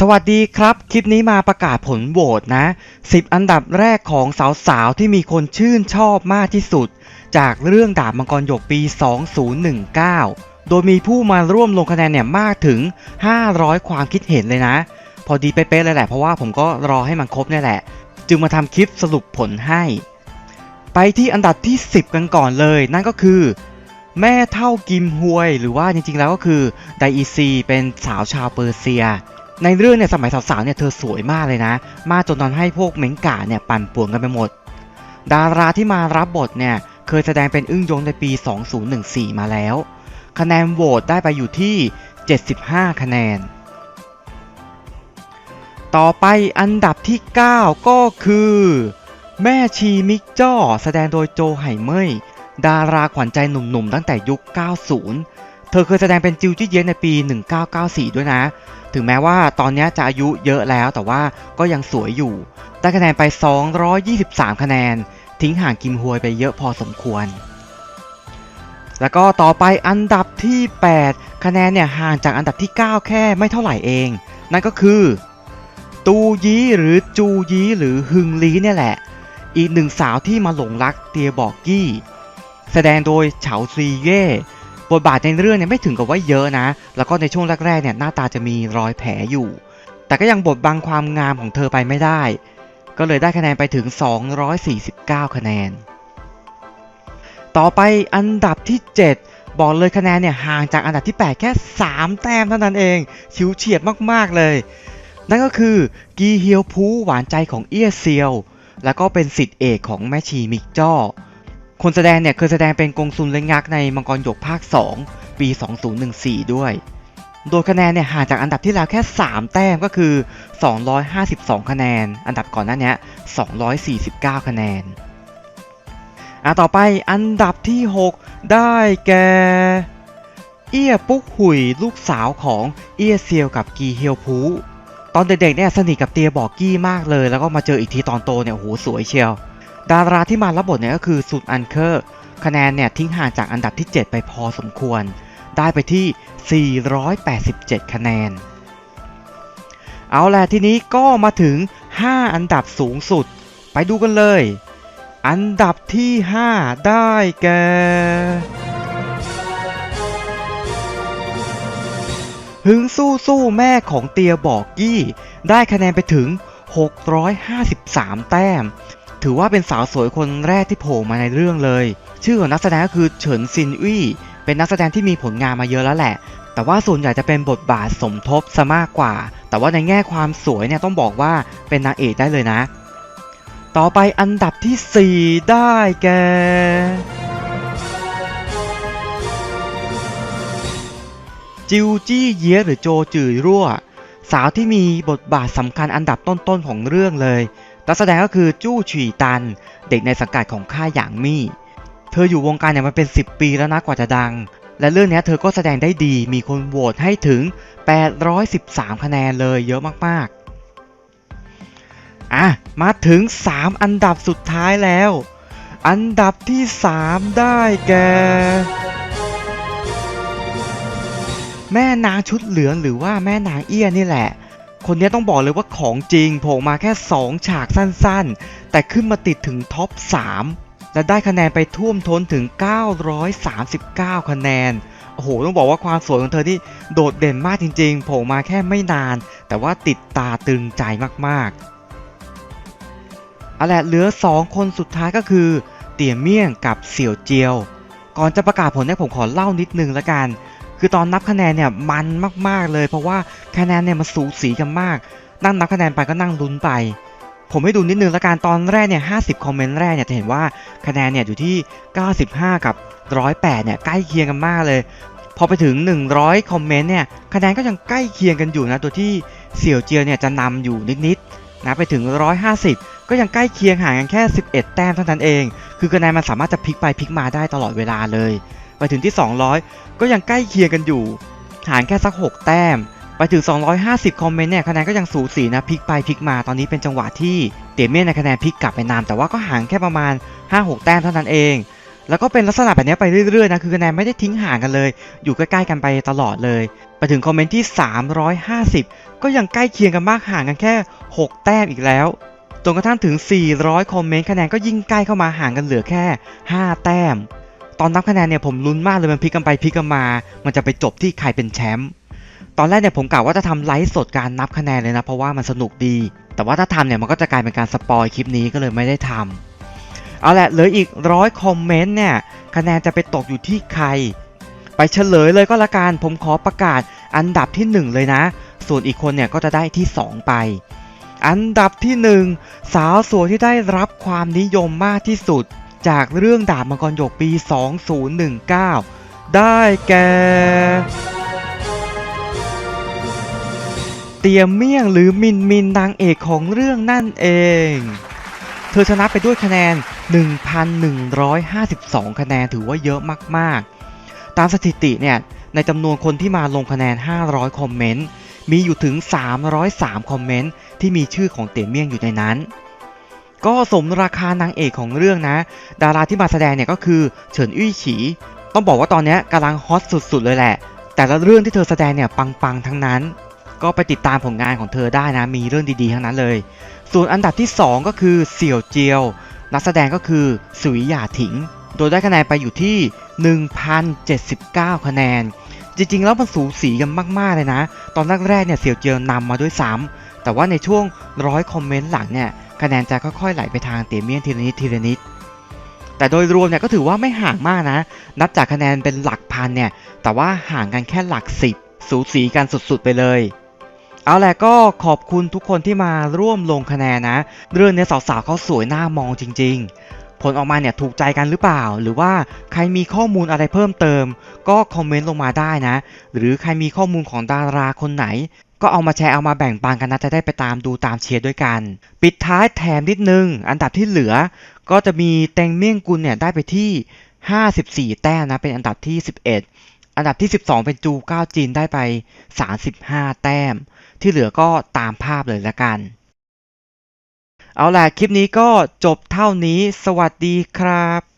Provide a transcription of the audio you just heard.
สวัสดีครับ คลิปนี้มาประกาศผลโหวตนะ 10 อันดับแรกของสาวๆ ที่มีคนชื่นชอบมากที่สุด จากเรื่องดาบมังกรหยกปี 2019 โดยมีผู้มาร่วมลงคะแนนเนี่ยมากถึง 500 ความคิดเห็นเลยนะ พอดีเป๊ะๆเลยแหละเพราะว่าผมก็รอให้มันครบเนี่ยแหละ จึงมาทำคลิปสรุปผลให้ ไปที่อันดับที่ 10 กันก่อนเลย นั่นก็คือแม่เท่ากิมฮวย หรือว่าจริงๆแล้วก็คือไดอีซีเป็นสาวชาวเปอร์เซีย ในเรื่องเนี่ยสมัยสาวๆเนี่ยเธอสวยมากเลยนะ มากจนทำให้พวกเม้งก่าเนี่ยปั่นป่วนกันไปหมด ดาราที่มารับบทเนี่ยเคยแสดงเป็นอึ้งยงในปี 2014 มาแล้ว คะแนนโหวตได้ไปอยู่ที่ 75 คะแนน ต่อไปอันดับที่ 9 ก็คือ แม่ชีมิกจ้อ แสดงโดยโจไห่เมยดาราขวัญใจหนุ่มๆ ตั้งแต่ยุค 90 เธอเคยแสดงเป็นจิวจี้เย็นในปี 1994 ด้วยนะ ถึงแม้ว่าตอนนี้จะอายุเยอะแล้วแต่ว่าก็ยังสวยอยู่ ได้คะแนนไป 223 คะแนน ทิ้งห่างกิมฮวยไปเยอะพอสมควร แล้วก็ต่อไปอันดับที่ 8 คะแนนเนี่ยห่างจากอันดับที่ 9 แค่ไม่เท่าไหร่เอง นั่นก็คือ ตูยีหรือจูยีหรือฮึงลีเนี่ยแหละ อีกหนึ่งสาวที่มาหลงรักเตียบอกกี้ แสดงโดยเฉาซีเย่ บทบาทในเรื่องเนี่ยไม่ถึงกับว่าเยอะนะ แล้วก็ในช่วงแรกๆเนี่ยหน้าตาจะมีรอยแผลอยู่ แต่ก็ยังบดบังความงามของเธอไปไม่ได้ ก็เลยได้คะแนนไปถึง 249 คะแนน ต่อไปอันดับที่ 7 บอกเลยคะแนนเนี่ยห่างจากอันดับที่ 8 แค่ 3 แต้มเท่านั้นเองชิวเฉียดมากๆเลย นั่นก็คือกีเฮียวพูหวานใจของเอี้ยเซียว แล้วก็เป็นสิทธิเอกของแม่ชีมิกจ้อ คนแสดงเนี่ยเคยแสดงเป็นกงซุนเลงยักษ์ในมังกรหยกภาค 2 ปี 2014 ด้วย โดยคะแนนเนี่ยห่างจากอันดับที่แล้วแค่ 3 แต้มก็คือ 252 คะแนน อันดับก่อนหน้านี้249 คะแนนอะต่อไปอันดับที่ 6 ได้แก่เอี้ยปุ๊กหุยลูกสาวของเอี้ยเซียวกับกีเฮียวพูตอนเด็กๆเนี่ยสนิทกับเตียบอกกี้มากเลย แล้วก็มาเจออีกทีตอนโตเนี่ยโอ้โหสวยเชียว ดาราที่มารับบทเนี่ยก็คือสุดอันเคอร์คะแนนเนี่ยทิ้งห่างจากอันดับที่ 7 ไปพอสมควร ได้ไปที่ 487 คะแนน เอาล่ะทีนี้ก็มาถึง 5 อันดับสูงสุด ไปดูกันเลย อันดับที่ 5 ได้แก่หึงสู้สู้แม่ของเตียบอกกี้ ได้คะแนนไปถึง 653 แต้ม ถือว่าเป็นสาวสวยคนแรกที่โผล่มาในเรื่องเลย ชื่อของนักแสดงก็คือเฉินซินอี้เป็นนักแสดงที่มีผลงานมาเยอะแล้วแหละ แต่ว่าส่วนใหญ่จะเป็นบทบาทสมทบซะมากกว่า แต่ว่าในแง่ความสวยเนี่ยต้องบอกว่าเป็นนางเอกได้เลยนะ ต่อไปอันดับที่ 4 ได้แก่จิวจี้เยียหรือโจจือรั่ว สาวที่มีบทบาทสำคัญอันดับต้นๆของเรื่องเลย นักแสดงก็คือจู้ฉี่ตัน เด็กในสังกัดของค่ายหยางมี่ เธออยู่วงการเนี่ยมาเป็น 10 ปีแล้วนะกว่าจะดัง และเรื่องเนี้ยเธอก็แสดงได้ดี มีคนโหวตให้ถึง 813 คะแนนเลยเยอะมากๆ อะ มาถึง 3 อันดับสุดท้ายแล้ว อันดับที่ 3 ได้แก่แม่นางชุดเหลืองหรือว่าแม่นางเอี้ยนี่แหละ คนนี้ต้องบอกเลยว่าของจริงโผล่มาแค่ 2 ฉากสั้นๆ แต่ขึ้นมาติดถึงท็อป 3 และได้คะแนนไปท่วมท้นถึง 939 คะแนน โอ้โห ต้องบอกว่าความสวยของเธอที่โดดเด่นมากจริงๆ โผล่มาแค่ไม่นาน แต่ว่าติดตาตึงใจมากๆเอาละเหลือ 2 คนสุดท้ายก็คือ เตี่ยเมี่ยงกับเสี่ยวเจียว ก่อนจะประกาศผลเนี่ยผมขอเล่านิดนึงละกัน คือตอนนับคะแนนเนี่ยมันมากๆเลย เพราะว่าคะแนนเนี่ยมันสูสีกันมาก นั่งนับคะแนนไปก็นั่งลุ้นไป ผมให้ดูนิดนึงละกันตอนแรกเนี่ย50คอมเมนต์แรกเนี่ยจะเห็นว่าคะแนนเนี่ยอยู่ที่ 95 กับ 108เนี่ยใกล้เคียงกันมากเลย พอไปถึง 100 คอมเมนต์เนี่ยคะแนนก็ยังใกล้เคียงกันอยู่นะตัวที่เสี่ยวเจียวเนี่ยจะนำอยู่นิดๆนะไปถึง 150ก็ยังใกล้เคียงห่างกันแค่ 11 แต้มเท่านั้นเอง คือคะแนนมันสามารถจะพลิกไปพลิกมาได้ตลอดเวลาเลย ไปถึงที่ 200 ก็ยังใกล้เคียงกันอยู่ ห่างแค่สัก 6 แต้ม ไปถึง 250 คอมเมนต์เนี่ยคะแนนก็ยังสูสีนะพลิกไปพลิกมาตอนนี้เป็นจังหวะที่เตียเมียนในคะแนนพลิกกลับไปนำแต่ว่าก็ห่างแค่ประมาณ 5-6 แต้มเท่านั้นเองแล้วก็เป็นลักษณะแบบนี้ไปเรื่อยๆนะคือคะแนนไม่ได้ทิ้งห่างกันเลย อยู่ใกล้ๆกันไปตลอดเลย ไปถึงคอมเมนต์ที่ 350 ก็ยังใกล้เคียงกันมากห่างกันแค่ 6 แต้มอีกแล้วจนกระทั่งถึง 400 คอมเมนต์คะแนนก็ยิ่งใกล้เข้ามาห่างกันเหลือแค่ 5 แต้ม ตอนนับคะแนนเนี่ยผมลุ้นมากเลยมันพลิกกันไปพลิกกันมา มันจะไปจบที่ใครเป็นแชมป์ตอนแรกเนี่ยผมกะว่าจะทำไลฟ์สดการนับคะแนนเลยนะ เพราะว่ามันสนุกดี แต่ว่าถ้าทำเนี่ยมันก็จะกลายเป็นการสปอยคลิปนี้ก็เลยไม่ได้ทำเอาแหละเหลืออีกร้อยคอมเมนต์เนี่ยคะแนนจะไปตกอยู่ที่ใคร ไปเฉลยเลยก็แล้วกันผมขอประกาศอันดับที่ 1 เลยนะ ส่วนอีกคนเนี่ยก็จะได้ที่ 2 ไป อันดับที่ 1 สาวสวยที่ได้รับความนิยมมากที่สุด จากเรื่องดาบมังกรหยกปี 2019 ได้แก่ เตียมเมี่ยงหรือมินมินนางเอกของเรื่องนั่นเอง เธอชนะไปด้วยคะแนน 1,152 คะแนนถือว่าเยอะมากๆ ตามสถิติเนี่ย ในจำนวนคนที่มาลงคะแนน 500 คอมเมนต์ มีอยู่ถึง 303 คอมเมนต์ที่มีชื่อของเตียมเมี่ยงอยู่ในนั้น ก็สมราคานางเอกของเรื่องนะ ดาราที่มาแสดงเนี่ยก็คือเฉินอี้ฉี ต้องบอกว่าตอนนี้กำลังฮอตสุดๆเลยแหละ แต่ละเรื่องที่เธอแสดงเนี่ยปังๆทั้งนั้น ก็ไปติดตามผลงานของเธอได้นะ มีเรื่องดีๆทั้งนั้นเลย ส่วนอันดับที่ 2 ก็คือเสี่ยวเจียว นักแสดงก็คือสุยหยาถิง โดยได้คะแนนไปอยู่ที่ 1,079 คะแนน จริงๆ แล้วมันสูสีกันมากๆเลยนะ ตอนแรกๆเนี่ยเสี่ยวเจียวนำมาด้วยซ้ำแต่ว่าในช่วงร้อยคอมเมนต์หลังเนี่ย คะแนนจะค่อยๆไหลไปทางเตียเมียนทีละนิดทีละนิด แต่โดยรวมเนี่ยก็ถือว่าไม่ห่างมากนะ นับจากคะแนนเป็นหลักพันเนี่ย แต่ว่าห่างกันแค่หลักสิบสูสีกันสุดๆไปเลยเอาแหละก็ขอบคุณทุกคนที่มาร่วมลงคะแนนนะ เรื่องเนี้ยสาวๆเขาสวยน่ามองจริง ๆ ผลออกมาเนี่ยถูกใจกันหรือเปล่า หรือว่าใครมีข้อมูลอะไรเพิ่มเติม ก็คอมเมนต์ลงมาได้นะ หรือใครมีข้อมูลของดาราคนไหน ก็เอามาแชร์เอามาแบ่งปันกันนะจะได้ไปตามดูตามเชียร์ด้วยกัน ปิดท้ายแถมนิดนึง อันดับที่เหลือ ก็จะมีเตงเมี่ยงกุลเนี่ยได้ไปที่ 54 แต้มนะเป็นอันดับที่ 11 อันดับที่ 12 เป็นจูเก้าจีนได้ไป 35 แต้ม ที่เหลือก็ตามภาพเลยละกัน เอาล่ะคลิปนี้ก็จบเท่านี้ สวัสดีครับ